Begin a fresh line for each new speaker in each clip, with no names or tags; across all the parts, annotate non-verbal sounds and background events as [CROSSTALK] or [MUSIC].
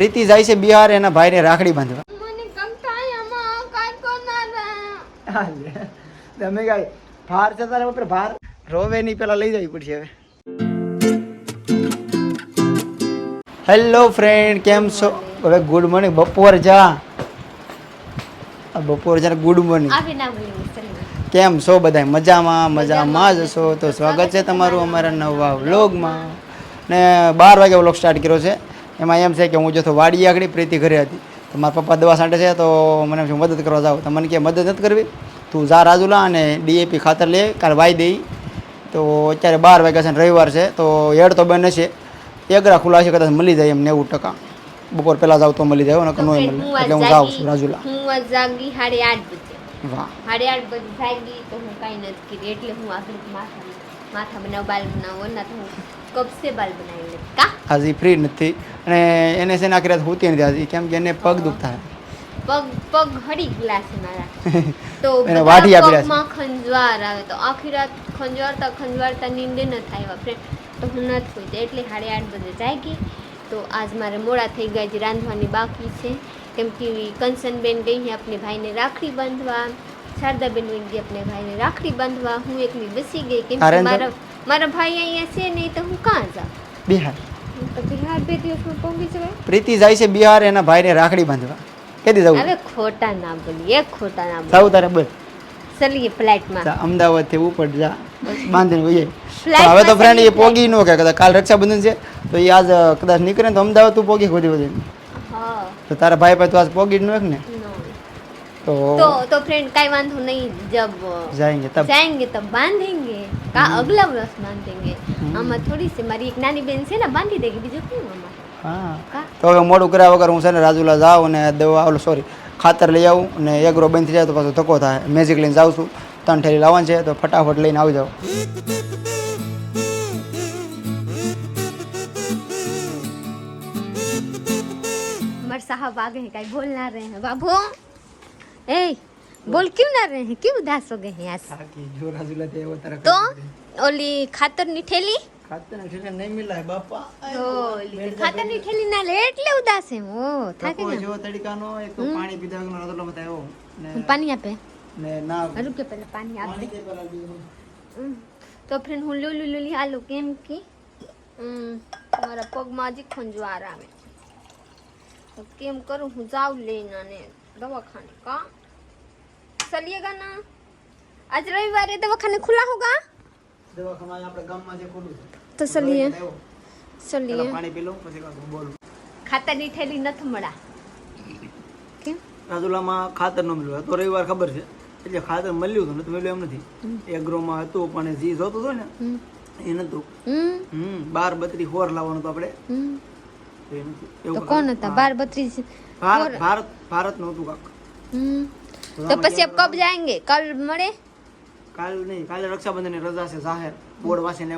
પ્રીતિ જાય છે બિહાર એના ભાઈને રાખડી બાંધવા. તમે કઈ ભાર છે તારે ઉપર? ભાર? રોવે નહીં પેલા લઈ જવી પડશે હવે. હેલો ફ્રેન્ડ કેમ છો? હવે ગુડ મોર્નિંગ બપોર જા. બપોર જા ગુડ મોર્નિંગ
ના
કેમ છો બધા મજામાં? મજામાં જ છો. તો સ્વાગત છે તમારું અમારા નવા વ્લોગમાં. ને બાર વાગે વ્લોગ સ્ટાર્ટ કર્યો છે. એમાં એમ છે કે હું જો તો વાડી આગળ પ્રીતિ ઘરે હતી. તો મારા પપ્પા દવા છાંટે છે તો મને એમ મદદ કરવા જાઉં તો મને કે મદદ નથી કરવી. તું જા રાજુલા અને ડીએપી ખાતર લે કાલે વાઈ દઈ. તો અત્યારે બાર વાગ્યા છે ને રવિવાર છે તો હેડ તો બને છે. એગરા ખુલ્લા છે કદાચ મળી જાય એમ નેવું ટકા. બપોર પહેલાં જાવ તો મળી જાય નકર નો મળે. એટલે હું જાઉં છું રાજુલા.
હું જાગી સાડી આઠ બજે.
વાહ.
સાડી આઠ બજે જાગી તો હું કાંઈ નથી કરી. એટલે હું આગળ માથા માથા બનાવ બાલ બનાવ ના તો હું કબસે બાલ બનાવી લે. કા?
આજે ફ્રી નથી. અને એને છે ના કર્યા હોતી નથી આજે કેમ કે એને પગ દુખતા.
પગ પગ હડી ગયા છે મારા. [LAUGHS] તો
એને વાઢી આપી રહ્યા
માં ખંજવાર આવે તો આખી રાત ખંજવાળતા ખંજવાળતા નીંદે ન થાય ફ્રેન્ડ તો હું નથી હોતી એટલે સાડી આઠ બજે જાગી. તો આજ મારે મોડા થઈ ગયા જે રાંધવાની બાકી છે. કેમ કે કંચનબેન ગઈ આપણે ભાઈને રાખડી બાંધવા. શારદાબેન બેન ગઈ આપણે ભાઈને રાખડી બાંધવા. હું એકલી બેસી ગઈ. કેમ કે મારા મારા ભાઈ અહીંયા છે નહીં તો હું કાં જાઉં?
બિહાર.
તો બિહાર બે દિવસમાં પહોંચી જવાય.
પ્રીતિ જાય છે બિહાર એના ભાઈને રાખડી બાંધવા. કેદી જવું
અરે ખોટા ના બોલી એક ખોટા ના બોલી.
સાવ તારે બોલ.
ચલીએ ફ્લાઇટમાં
અમદાવાદથી ઉપર જા બાંધીને
વઈએ
હવે તો ફ્રેન્ડ એ પોગી નો કે કદાચ કાલ રક્ષાબંધન છે તો એ આજ કદાચ નીકળે તો અમદાવાદ તું પોગી ખોદી
ખોદી
તો તારા ભાઈ પાસે તો આજ પોગી નો ને?
તો
તો
ફ્રેન્ડ કાઈ વાંધો નહીં જબ જાયેંગે તબ.
જાયેંગે તબ
બાંધેંગે. तब बांधेंगे का अगला वर्ष बांधेंगे
हम्म।
आमा थोड़ी सी मारी एक नानी बहन से ना बांधी देगी बीजू क्यों मामा
હા
का
તો હવે મોડું કર્યા વગર હું છે ને રાજુલા જાઉં અને દવા ઓલું સોરી ખાતર લઈ આવું અને એગરો બંધ થઈ જાય તો પાછો ધક્કો થાય મેજિક લઈને જાઉં છું ત્રણ ઠેલી લાવવાનું છે તો ફટાફટ લઈને આવી જાઉં
हमारे साहब आ गए हैं काई बोल ना रहे हैं बाबू ए बोल क्यों ना रहे हैं क्यों उदास हो गए हैं आज
થાકી જો રાજુલાથી આવ્યો તારા
तो ओली खातर ની ઠેલી
ખાતર ઠેલી નહીં મિલાય બાપા
ઓલી ખાતર ની ઠેલી ના લે એટલે ઉદાસ હે ઓ થાકે
થકો
ને
જો તડકાનો એક તો પાણી પીધા વગરનો રાજુલા મત આવ્યો ને
પાણી આપે
ને ના
રૂકે પહેલા પાણી આપે
પાણી દે પેલા બીજું.
હમ. તો ફ્રેન્ડ હું લુલી લુલી હાલું કેમ કે હમ, મારા પગમાં હજી ખંજવાર આવે તો કેમ કરું હું જાઉં લઈને અને દવાખાને કા चलिएगा ना। आज रविवार है दवाखाने खुला होगा?
દવાખામાં આપણે ગામમાં જે ખોલું છે
તો ચલીએ ખાતરની થેલી નથી મળા કેમ
રાજુલામાં ખાતર ન મળ્યું તો રવિવાર ખબર છે એટલે ખાતર મળ્યું હતું નથી મળ્યું એમ નથી એગ્રોમાં હતું પણ જે જોતું હતું ને એ નતું
હમ
બાર બત્રી હોર લાવવાનું તો આપણે
કોણ હતા બાર બત્રી
ભારત ભારત ભારતનું હતું કાક
तो પછી अब कब जाएंगे कल મળે?
કાલ નહીં કાલે રક્ષાબંધનની રજા છે જાહેર. બોર્ડ વાસી ને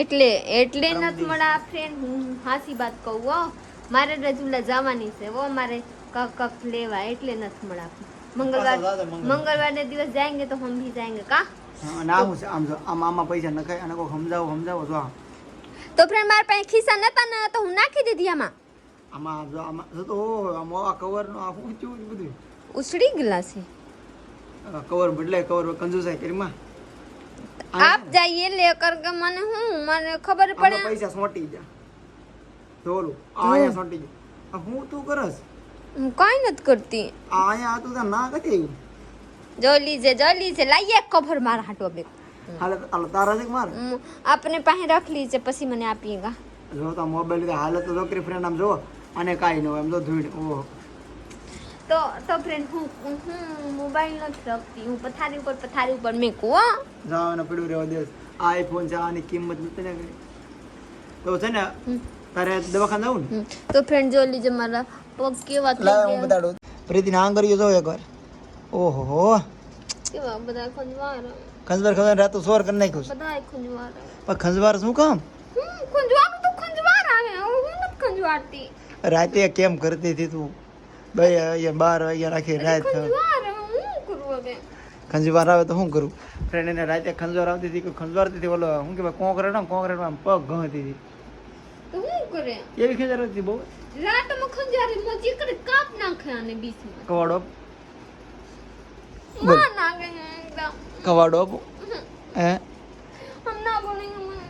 એટલે એટલે નત મળે ફ્રેન્ડ હું હાસી વાત કહું મારે રજુલા જવાની છે હો. મારે કપ કપ લેવા એટલે નત મળે મંગળવાર
મંગળવાર.
ને દિવસ જાયંગે તો હમ ભી જાયંગે કા?
ના હું આમ આમ આમાં પૈસા નખાય અને કોઈ સમજાવો સમજાવો જો
તો ફ્રેન્ડ મારા પાસે ખિસ્સા નતા ને તો હું નાખી દીધી આમાં?
આમાં જો આમાં તો આ કવરનું આ બધું.
ઉછળી ગયેલા છે.
કવર બદલાય કવર કંજુસાઈ કરીમાં
આપ જાઈએ લે કર કે મને હું મને ખબર પડે.
પૈસા સોંટી જા જોલું આયા સોટી જા હું તું કરસ?
હું કઈ નથી કરતી.
આયા તું ત્યાં ના કદી જોલી
જો જોલી જો લીજે લાઈએ ખબર મારા હાટો બે
હાલે હાલે તારા છે માર?
આપને પાસે રાખલી છે પછી મને આપીએગા
જો તો મોબાઈલ લીધા હાલે તો ફ્રેન્ડ આમ જો અને કાંઈ ન હોય એમ તો ધૂળ. ઓહો.
તો તો ફ્રેન્ડ હું હું મોબાઈલ નથી રખતી. હું પથારી ઉપર પથારી ઉપર મેકું હો.
જાવ પડ્યું રહેવા દે. આઈફોન છે આની કિંમત નથી ને તો છે ને તારે દવાખાને જવું ને?
તો ફ્રેન્ડ જો લીજે મારા પગ કેવા થઈ
ગયા. હું બતાડું. પ્રીતિ ના આંગળીઓ જો એકવાર. ઓહો
કેવા બધા ખંજવાર.
ખંજવાર ખંજવાર રાતો સોર કરી નાખ્યું
બધા ખંજવાર.
પણ ખંજવાર શું કામ?
ખંજવાર તો ખંજવાર આવે. હું નથી ખંજવારતી.
રાતે કેમ કરતી હતી તું? બે અહીંયા બાર વાગ્યા રાખી રાત
ખંજવાર આવે હું કરું હવે
ખંજવાર આવે તો શું કરું ફ્રેન્ડ એને રાતે ખંજવાર આવતી હતી કે ખંજવારતી હતી ઓલો શું કે કોંકરે આમ કોંકરે આમ પગ ગમતી હતી
તો શું કરે
એવી ખંજવાર હતી બહુ
રાતમાં કાપ નાખે બીસમાં
કવાડો
માં
કવાડો હે
હમ ના મને મને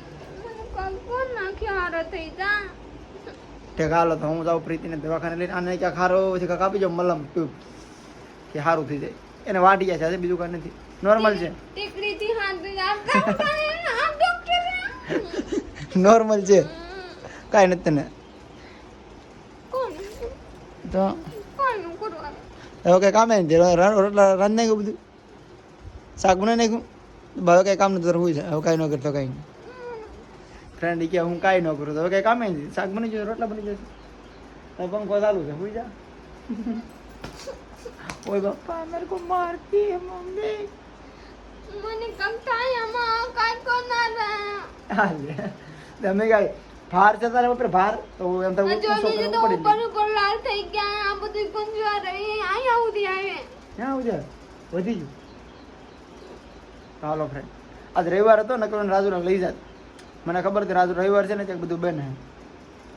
કોણ નાખ્યો હારો થઈ જા
ઠીક હાલો તો હું જાઉં પ્રીતિને દવાખાને લઈને આને ક્યાંક હારો છે કાંક આપી જાઉં મલમ ટ્યુબ કે સારું થઈ જાય એને વાટી ગયા છે બીજું કાંઈ નથી નોર્મલ છે નોર્મલ છે કાંઈ નથી તને તો હવે કંઈ કામે નથી રોટલા રાંધ નાખ્યું બધું શાક બનાવી નાખ્યું હવે કંઈ કામ નથી હોય છે હવે કાંઈ ન કરતો કાંઈ નહીં ફ્રેન્ડ કે હું કાંઈ ન કરું તો હવે કંઈ કામે નથી. શાક બની જશે રોટલા બની જશે. તો પંખો ચાલુ છે હોઈ જા. [LAUGHS] ઓય બાપા. મેરે કો મારતી હે મમ્મી?
મને કંટાળ્યામાં કાંઈ કોના રે
હાલે. તમે કાંઈ ભાર છે તારે ઉપર ભાર? તો એમ તો
ઉપર ઉપર લાલ થઈ ગયા આ બધું કંજવા રહી. આઈ આવું દી આવે
ક્યાં આવજે વધી ગયું. હાલો ફ્રેન્ડ આજ રવિવાર હતો નકરો રાજુ રાજુને લઈ જાત. મને ખબર હતી રાત રવિવાર છે ને ત્યાં બધું બેન.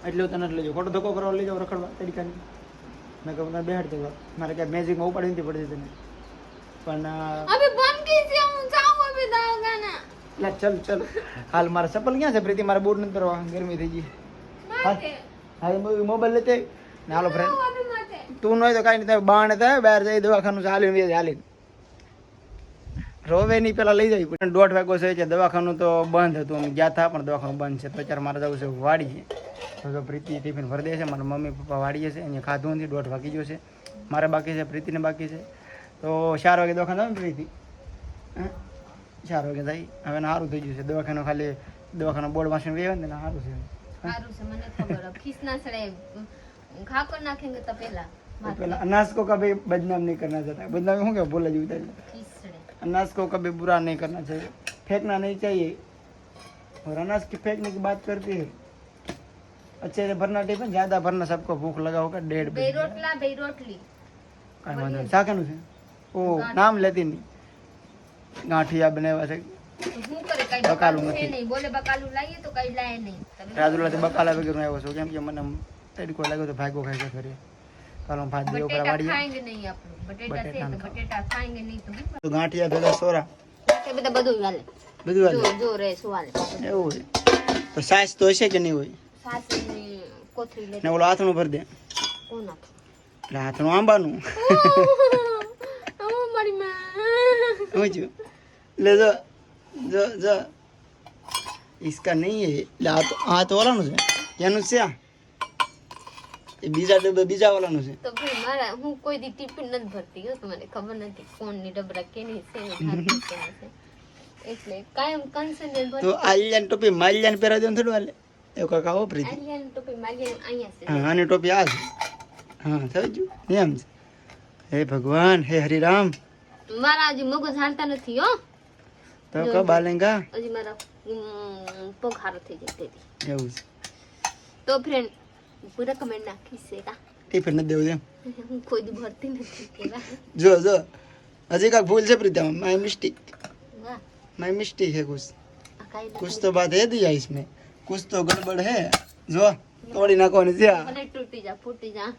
એટલે હું તને જ લઈ જાઉં. ખોટો ધક્કો કરવા લઈ જાઉં રખડવા તરીકાની મેં કહું તને બેહાડ દેવા મારે ક્યાં મેજિકમાં ઉપાડી નથી પડતી તને પણ એટલે ચલ ચલ. હાલ મારા ચપ્પલ ક્યાં છે પ્રીતિ? મારે બૂટ નથી કરવા ગરમી થઈ ગઈ. હા મોબાઈલ લેતે ને હાલો ફ્રેન્ડ તું ન હોય તો કાંઈ નહીં બાણ થાય બહાર જઈ દવાખાનું ચાલી ને. રોવેની પેલા લઈ જવી પણ દોઢ વાગ્યો છે કે દવાખાનું તો બંધ હતું. અમે ગયા હતા પણ દવાખાનું બંધ છે. તો અત્યારે મારે જવું છે વાડીએ. તો પ્રીતિ ટિફિન ભરી દે છે. મારા મમ્મી પપ્પા વાડીએ છે. અહીંયા ખાધું નથી દોઢ વાગી ગયો છે. મારે બાકી છે પ્રીતિને બાકી છે. તો ચાર વાગે દવાખાને આવે પ્રીતિ. ચાર વાગે થાય હવે સારું થઈ ગયું છે. દવાખાનું ખાલી દવાખાનું બોર્ડ વાસણ ગયો ને સારું છે.
સારું છે મને બદનામ નહીં કરના જતા. બદનામ શું કે ભૂલ
જ ઉતારી अनाज को कभी बुरा नहीं करना चाहिए फेंकना नहीं चाहिए और अनाज की फेंकने की बात करती है अच्छे से भरना टिफिन ज्यादा भरना सबको भूख लगा होगा डेढ़
બે રોટલા બે રોટલી
કાંઈ વાંધો નહીં શાકેનું છે ઓ નામ લેતી નહીં ગાંઠિયા બનાવ્યા છે
તો હું કરે કઈ
બકાલું
બકાલું છે
નથી.
નહીં બોલે બકાલું લાવીએ તો કઈ લાય નહીં તમે
રાજુલાથી બકાલા વગેરે આવ્યો છું કેમ કે મને તડકો લાગ્યો તો ભાગો ખાઈ છે ઘરે ચાલો ભાજી
ઉપર
વાડીએ
ખાएंगे નહીં આપણે. બટેટા છે તો
બટેટા
ખાएंगे નહીં તો
તો ગાંઠિયા પેલા સોરા.
ગાંઠિયા બધા બધું હાલે.
બધું હાલે?
જો રે સો
એવું હોય તો સાસ તો હશે કે નહીં હોય?
સાસ કોથળી લે
ને ઓલો હાથણું ભર દે.
કોના
એટલે હાથણું આંબાનું.
આમ મારી માં.
હું જો લે જો જો જો. इसका नहीं આ हाथ हाथ वाला ना यानु से એ બીજા ડબ્બે બીજા વાળાનું છે.
તો ભાઈ મારા હું કોઈ દી ટિફિન નથી ભરતી હો મને ખબર નથી કોણની ડબરા કેની છે ને એટલે કાયમ કન્સન્ટ્રેટ
તો આલિયાન ટોપી માલિયાન પહેરા દો થોડું હાલે. એવું કાકા આવો પ્રીતિ.
આલિયાન ટોપી માલિયાન અહીંયા છે.
હા આની ટોપી આ છે. હા થઈ ગયું. એમ છે. હે ભગવાન હે હરિરામ.
મારા હજી મગજ હાલતા નથી હો.
તો કબ બાલેંગા?
હજી મારા પગ હારો થઈ જાય તેથી
એવું છે.
તો ફ્રેન્ડ પૂરા કમેન્ટ નાખી છે કા
ટિફિન નથી દેવું એમ
હું કોઈ દી ભરતી નથી કેવા
જો જો હજી કાંઈક ભૂલ છે પ્રીતમ માય મિસ્ટેક
વાહ
माई मिस्टेक है कुछ
આ કાંઈ
कुछ तो बात है दिया इसमें कुछ तो गड़बड़ है जो તોડી નાખવાની છે આ.
ભલે તૂટી જા ફૂટી જા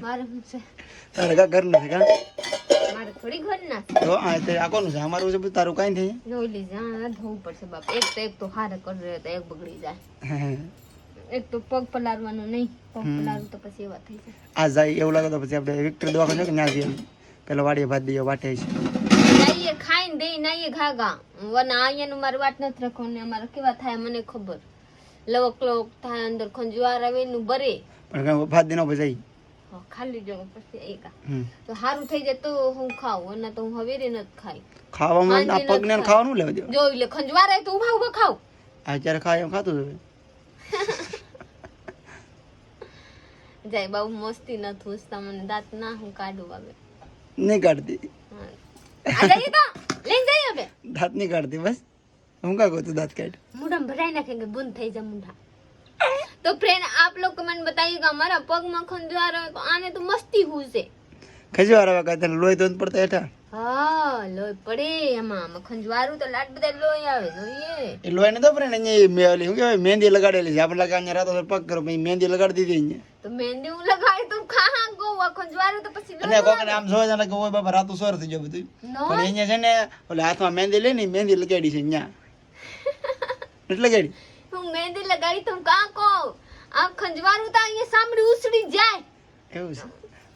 મારે શું છે
તારે કા ઘર નથી કા
મારે થોડી ઘર ના
તો આ તે આ કોનું છે અમારું છે બધું તારું કાંઈ થઈ
જોઈ લીધે હા ધોવું પડશે બાપ એક તો એક તો હારે કરી રહ્યો તો એક બગડી જાય એક તો પગ પલાળવાનું નહીં પગ
હમ.
તો પછી એવા થઈ જાય.
આ જાય એવું લાગે તો પછી આપણે વિક્ટર દવાખાને કે ત્યાં જઈએ? પેલો વાડીએ ભાત દઈએ વાટે છે.
નાઈએ ખાઈને દઈ નાઈએ ઘાઘા વના અહીંયાનું મારે વાત નથી ને અમારે કેવા થાય મને ખબર. લવક લવક થાય અંદર ખંજવાર આવે નું બરે.
પણ ભાત દીનો
ભજાઈ ખાલી જો પછી એકા તો સારું થઈ જાય તો હું ખાઉં અને તો હું હવેરે નથી ખાઈ.
ખાવામાં આ પગને ખાવાનું લેવા દે.
જો એટલે ખંજવાર આવે તો ઊભા ઊભા
આ અત્યારે ખાય એમ ખાતું હવે [LAUGHS]
જાય બહુ મસ્તી ન થૂસ મને દાંત ના હું કાઢું હવે.
નહીં કાઢતી.
આ હવે?
દાંત નહીં કાઢતી બસ. હું કા કહું તું દાંત કાઢ.
મોઢા ભરાઈ નાખે કે બંધ થઈ જાય મોઢા. તો ફ્રેન્ડ આપ લોકો કમેન્ટ બતાવી કે અમારા પગમાં ખંજવાર તો આને તો મસ્તી હું છે.
ખંજવાર હવે કહેતા લોહી તો પડતા હેઠા?
હા લોહી પડે એમાં. આમાં ખંજવારું તો લાટ બધા લોહી આવે જોઈએ.
એ લોહીને તો પડે અહીંયા મેલી. શું કહેવાય? મહેંદી લગાડેલી છે. આપણે લગા અહીંયા રાતો પગ કરો પછી મહેંદી લગાડી દીધી અહીંયા.
તો મહેંદી હું લગાડી તો ખા ગો ખંજવારું તો પછી
અને કોકને આમ જોવા જાય કે ઓય બાપા રાતું સોર થઈ ગયો બધું. પણ અહીંયા છે ને ઓલે હાથમાં મહેંદી લઈ ને મહેંદી લગાડી છે અહીંયા. [LAUGHS] એટલે લગાડી?
હું મહેંદી લગાડી તો કા કાં આ ખંજવારું તો અહીંયા સાંભળી ઉસળી જાય.
એવું છે.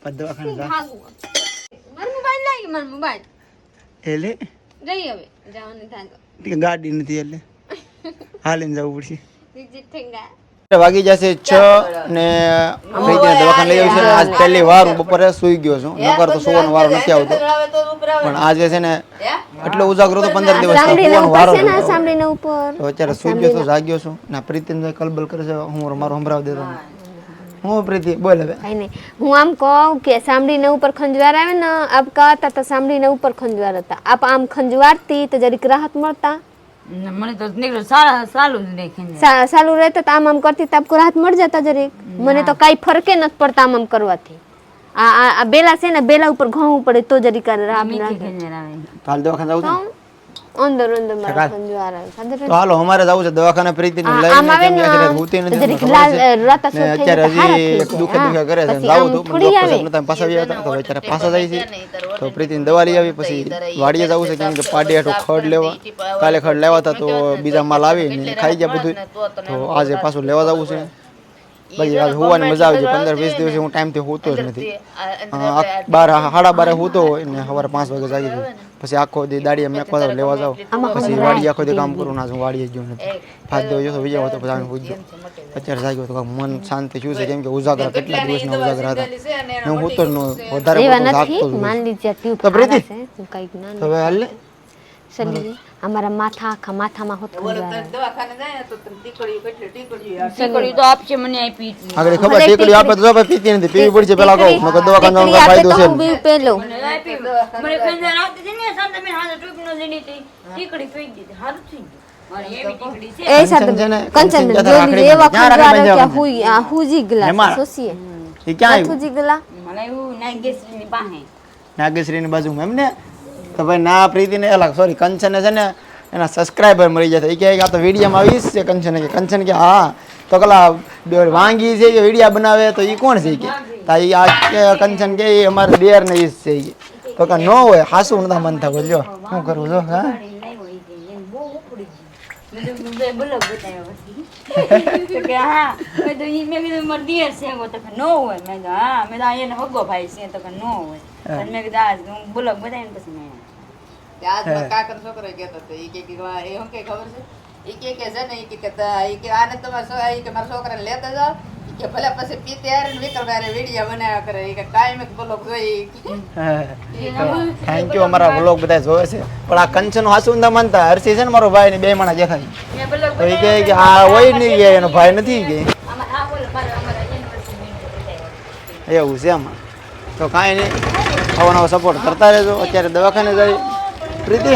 પછી દવાખાને
લાગી મારો મોબાઈલ
એટલે?
જઈ હવે જવાનું થાય તો
ગાડી નથી એટલે. હાલીને જવું પડશે. વાગી જશે છ ને પ્રીતિને દવાખાને લઈ આવશે આજ પહેલી વાર હું. બપોરે સુઈ ગયો છું. નકર તો સુવાનો વારો નથી આવતો. પણ આજે છે ને એટલો ઉજાગરો તો પંદર દિવસ સુવાનો વારો તો અત્યારે સુઈ ગયો છું જાગ્યો છું. ના પ્રીતિને કલબલ કરે છે. હું મારો સંભળાવી દેતો હું પ્રીતિ બોલ હવે.
કઈ નહીં. હું આમ કહું કે સાંભળીને ઉપર ખંજવાર આવે ને આપ કહેતા તો સાંભળીને ઉપર ખંજવાર હતા. આપ આમ ખંજવારતી તો જરીક રાહત મળતા?
મને તો નીકળ્યું સારા સારું જ દેખીને.
સા- રહેતા તો આમ આમ કરતી તો આપકો રાહત મળી જતા જરીક? મને તો કઈ ફરકે નથી પડતા આમ આમ કરવાથી. આ આ આ બેલા છે ને બેલા ઉપર ઘઉં પડે તો જરીક આ રાહત
મીઠી ખંજર
દવાખાને જવું છે. ને?
અંદર અંદર મારા સંજવારા
તો હાલો અમારે જવું છે દવાખાને
આવે
કેમ
ને
કે અત્યારે હોતી નથી
લાલ, રાતા
ને
થઈ
અત્યારે
જાય તો
હજી દુખે દુખે કરે છે જાવું પણ
થોડી
ડોક્ટર
આવે.
સાહેબ પાછા આવ્યા હતા તો અત્યારે પાછા જાય છે તો પ્રીતિને દવા લઈ આવી પછી વાડીએ જવું છે કેમ કે પાડી હાટું ખડ લેવા. કાલે ખડ લેવા હતા તો બીજા માલ આવીને ખાઈ ગયા બધું તો આજે પાછું લેવા જવું છે. પછી આજ હોવાની મજા આવી જાય પંદર વીસ દિવસે હું ટાઈમથી હોતો જ નથી. બાર સાડા બારે હોતો હોય ને સવારે પાંચ વાગે જાગી જવું પછી આખો દી દાડીએ મેકવા જાઉં, લેવા જાવ પછી વાડી આખો દી કામ કરું ના છું વાડીએ જ ગયો ફાજ દેવો જોતો વિજય હતો પછી પૂછજો અત્યારે જાગ્યો તો મન શાંતિ શું છે કેમ કે ઉજાગરા કેટલા દિવસના ઉજાગરા હતા. ને હું જ વધારે પડતો જાગતો તો પ્રીતિ? હવે હાલ ને
સલી અમારા માથા આખા માથામાં હોત ખંજવાર
ટીકડી તો આપશે મને આપી હતી.
આગળ ખબર ટીકડી આપે તો જો ભાઈ પીતી નથી પીવી પડશે પેલા કહું નકર દવાખાને જવાનો કાંઈ ફાયદો છે નહીં.
હું પેલો
મને આપી. મને ખંજર આવતી હતી ને સામે મેં હાથે ટૂંકી ન લીધી હતી. ટીકડી ફેંકી દીધી. હારું થયું. મારે એવી ટીકડી છે.
એ સાથે
કંચન છે ને,
કંચન
કંચન
જોઈ
રાખડી
લીધી એવા
ક્યાં રાખડી
ખંજવાર કે
બાંધ્યા
હુઈ આ હુજી ગલા
એમાં?
સોસીએ
તો ભાઈ ના, પ્રીતિને એલા સોરી કંચને છે ને એના સબસ્ક્રાઈબર મળી જશે એ કહે કે આ તો વિડીયામાં આવીશ છે કંચન કે કંચન કે, હા. તો કલા વાંગી છે કે વિડીયા બનાવે તો એ કોણ છે કે તા એ આ કંચન કે એ અમારે દેર ને ઈ છે એ. તો કે ન હોય હાસું નતા મન થતું જો. શું કરવું, જો, હા?
તો કે હા. મેં તો ઈ- મેં કીધું મારો દિયર છે. એવો. તો કે નો હોય. મેં કીધું હા. મેં આ એને હગો ભાઈ છે તો કે નો હોય. અને મેં કીધું આ હું બ્લોગ બતાવીને પછી મેં.
આજ કાકર છોકરો કહેતો હતો ઈ કે કે એ શું કે ખબર છે? એ કે કે છે ને ઈ કે આને તમારા કે મારા છોકરાને લેતા જાઓ કે ભલે પછી પીતે હારે ને વિક્રમ હારે વીડિયો બનાવ્યા કરે કે કાયમ એક બ્લોગ જોઈ
થેન્ક યુ અમારા વ્લોગ બધા જોવે છે. પણ આ કંચન હાસું નતા માનતા હર્ષી છે ને મારો ભાઈ ને બે માણા દેખાય. તો એ કહે કે આ હોય નહીં કે એનો ભાઈ નથી
બતાવ્યો.
એવું છે આમાં તો કાંઈ નહીં. આવો સપોર્ટ કરતા રહેજો. અત્યારે દવાખાને જાય. પ્રીતિ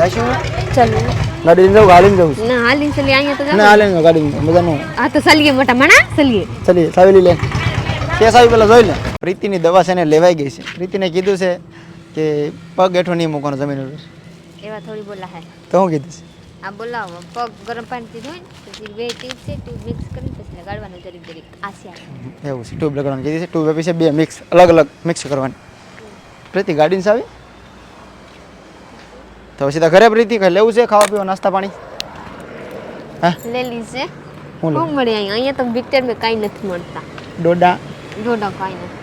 જઈશું?
ચાલો.
ગાડીને જવું ગાડીને જવું છે
ના હાલી ચલી અહીંયા તો
ના હાલે ને ગાડીને. જવું. મજા ન
આ તો સલીએ મોટા મણા સલીએ
ચલીએ સાવેલી લે. કેસ આવી પેલા જોઈ લે. પ્રીતિની દવા છે ને લેવાઈ ગઈ છે. પ્રીતિને કીધું છે કે પગ હેઠો નહીં મૂકવાનો જમીન ઉપર.
એવા થોડી બોલા હે
તો હું કીધું છે?
આ બોલાવો પગ ગરમ પાણીથી ધોઈ પછી બે ટ્યુબ છે ટ્યુબ મિક્સ કરી પછી લગાડવાનું જરીક જરીક. આસ્યા
એવું છે ટ્યુબ લગાડવાનું. કીધી છે ટ્યુબ આપી છે બે મિક્સ અલગ અલગ મિક્સ કરવાની. પ્રીતિ ગાડીને આવી તો સીધા ઘરે પ્રીતિ કઈ લેવું છે ખાવા પીવા નાસ્તા પાણી? હા?
લે લીજે
હું
મળે અહીંયા? અહીંયા તો વિક્ટર મે કાઈ નથી મળતા.
ડોડા?
ડોડા કાઈ નથી.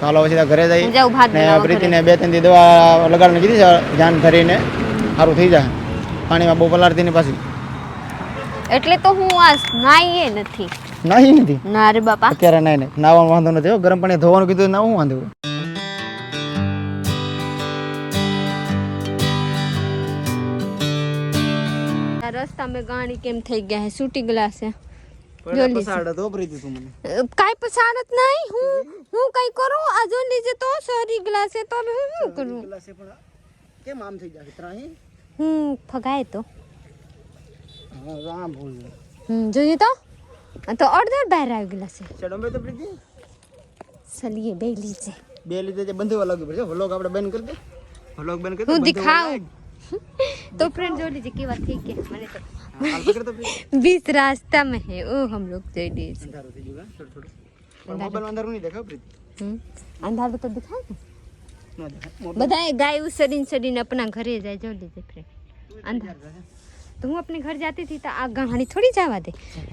તો હાલો સીધા ઘરે
ભાત
જઈ ને પ્રીતિને બે ત્રણ દી દવા લગાડવાની કીધી છે ધ્યાન ધરીને. સારું થઈ જાય. પાણીમાં બહુ પલાળતી ને પાછી.
એટલે તો હું આ નાઈએ નથી.
નાઈ નથી?
ના રે બાપા.
અત્યારે નાઈ ને નાવાનો વાંધો નથી. ગરમ પાણી ધોવાનું કીધું ના હું વાંધો?
આ રસ્તા મેં ગાણી કેમ થઈ ગયા હે? સૂટી ગ્લાસ છે જો લીધું.
પસાડ હતો પ્રીતિ તું મને?
કાંઈ પસાડ જ નહીં. હું હું કઈ કરું? આ જો લીજે તો સરી ગ્લાસ છે તો હવે હું શું કરું?
કેમ આમ થઈ જાય ત્રાહી?
હું ફગાય તો.
હા આમ ભૂલ
હમ જોઈએ તો? આ તો અડધર બહાર આવી ગયેલા છે.
ચડંબે તો પ્રીતિ?
સલીએ બે લીજે
બે લીધે જે બંધ લાગુ પડશે વ્લોગ આપણે બંધ કરી દે. વ્લોગ બંધ કરી દો,
હું
બંધ
દિખાઉં तो फ्रेंड जोड़ लीजिए की बात ठीक है मैंने तो
હા, હાલ પકડ તો પ્રીતિ.
बीच रास्ता में है ओ हम लोग जोड़ लीजिए
અંધારું થઈ ગયું હા, થોડું થોડું પણ મોબાઈલમાં અંધારું નહીં દેખાવ પ્રીતિ
हम्म, अंधार तो दिखाओ ना
ન દેખાય મોબાઈલ
बताए गाय उस सडीन सडीन अपना घरे जाए जोड़ लीजिए फ्रेंड अंधार तो હું अपने घर जाती थी तो आ कहानी थोड़ी जावा दे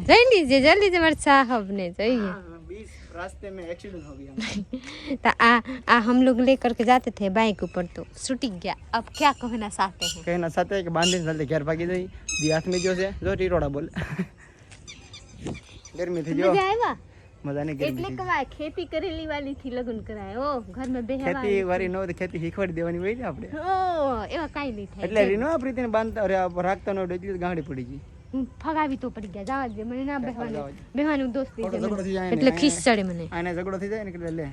જોઈ लीजिए जल्दी से हमारे साहब ने चाहिए
बीस रास्ते में एक्सीडेंट हो गया
तो आ आ हम लोग लेकर के जाते थे बाइक ऊपर तो छूट गया अब क्या कहना चाहते हैं
કઈ ના સાથે કે બાંધીને જલ્દી ઘેર ભાગી જઈ દી હાથમાં જો છે જો ટીરોડા બોલે ગરમી થઈ ગયો
મજા આવ્યા
મજા નહીં ગરમી
એટલે
થઈ
કવાય ખેતી કરેલી વાલી થી લગ્ન કરાય ઓ ઘર માં બેહવા
ખેતી વારી ન હોય તો ખેતી શીખવાડી દેવાની હોય ને આપણે
ઓ એવા કાઈ નહીં થાય
એટલે રીનો આ પ્રીતિને બાંધતા અરે આ રાખતા ન એટલી ગાંડી પડી ગઈ
હું ફગાવી તો પડી ગયા. જવા દે મને ના બેહવાનું. બેહવાનું દોસ્તી એટલે ખીસ ચડે મને.
આને ઝઘડો થઈ જાય ને એટલે લે.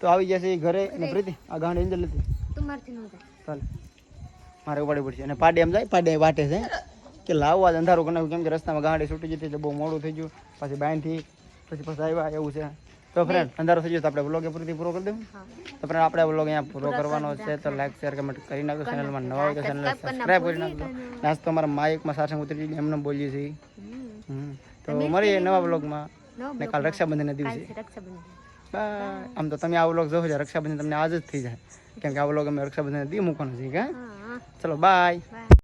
તો આવી જશે એ ઘરે. ને પ્રીતિ આ ગાંડ એન્જલ હતી
તું મારથી ન જાય.
ચાલ. મારે ઉપાડી પડશે અને પાડે એમ જાય પાડે વાટે છે. કે લાવવા જ અંધારું કરી નાખ્યું કેમ કે રસ્તામાં ગાડી છૂટી જતી એટલે બહુ મોડું થઈ ગયું. પછી બાંધથી પછી પછી આવ્યા એવું છે. તો ફ્રેન્ડ અંધારો થઈ ગયો તો આપણે બ્લોગ પૂરી પૂરો કરી દઉં તો ફ્રેન્ડ આપણે બ્લોગ અહીંયા પૂરો કરવાનો છે તો લાઈક શેર કમેન્ટ કરી નાખો ચેનલમાં નવા હોય તો ચેનલ સબસ્ક્રાઈબ કરી નાખજો. આજ તો અમારા માઇકમાં સાસંગ ઉતરી ગઈ એમને બોલીએ છીએ. તો મળીએ નવા બ્લોગમાં ને કાલ રક્ષાબંધનના દિવસે. બાય. આમ તો તમે આ બ્લોગ જોવો છો રક્ષાબંધન તમને આજ જ થઈ જાય. કેમ કે આ બ્લોગ અમે રક્ષાબંધન દી મૂકવાનો છે કે?
હા
ચલો
બાય.